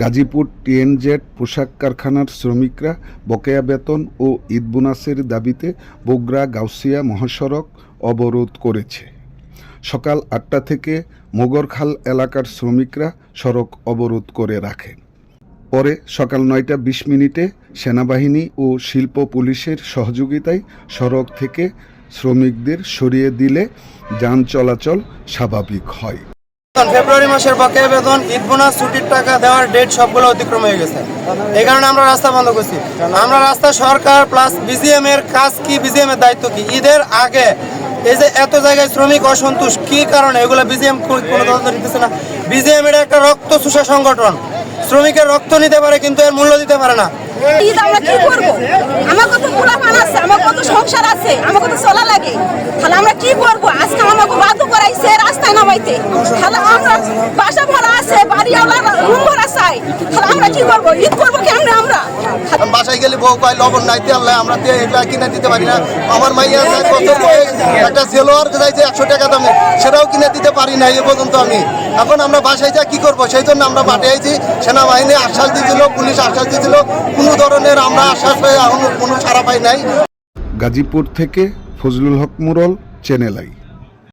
Gazipur TNZ পোশাক কারখানার শ্রমিকরা বকেয়া বেতন ও ঈদ বোনাসের দাবিতে বগুড়া গাউসিয়া মহাসড়ক অবরোধ করেছে। সকাল আটটা থেকে মোগরখাল এলাকার শ্রমিকরা সড়ক অবরোধ করে রাখেন। পরে সকাল নয়টা বিশ মিনিটে সেনাবাহিনী ও শিল্প পুলিশের সহযোগিতায় সড়ক থেকে শ্রমিকদের সরিয়ে দিলে যান চলাচল স্বাভাবিক হয়। ফেব্রুয়ারি মাসের বকেয়া বেতন, ঈদ বোনাস, ছুটির টাকা দেওয়ার ডেট সবগুলো অতিক্রম হয়ে গেছে। এই কারণে আমরা রাস্তা বন্ধ করছি। আমরা রাস্তা সরকার প্লাস বিজিএম এর কাজ কি বিজিএম এর দায়িত্ব কি? ঈদের আগে এই যে এত জায়গায় শ্রমিক অসন্তোষ কি কারণে? এগুলো বিজিএম কোনো তদন্ত নিতেছে না। বিজিএম এর একটা রক্ত চুষা সংগঠন। শ্রমিকের রক্ত নিতে পারে, কিন্তু এর মূল্য দিতে পারে না। ঈদ আমরা কি করব? আছে সংসার আছে চলা লাগে তাহলে আমরা কি করব আজকে আমাকে বাধ্য রাস্তায় নামাইতে তাহলে আমরা বাসা ভাড়া আছে বাড়িওয়ালা রুম ভাড়া চাই। তাহলে আমরা কি করব? ঈদ করব কেমনে আমরা? বাসায় গেলে বউ কয় লবণ নাই তেল নাই আমরা এটা কিনে দিতে পারি না। আমার মাইয়া বছর বয়স একটা সেলোয়ার যাইছে একশো টাকা দামে। সেটাও কিনে দিতে পারি না এ পর্যন্ত আমি। এখন আমরা বাসায় যা কি করব সেই জন্য আমরা মাঠে আইছি। সেনাবাহিনী আশ্বাস দিয়েছিল পুলিশ আশ্বাস দিয়েছিল। কোনো ধরনের আমরা আশ্বাস পাই এখন কোনো সারা পাই নাই। গাজীপুর থেকে ফজলুল হক মুরল চ্যানেল আই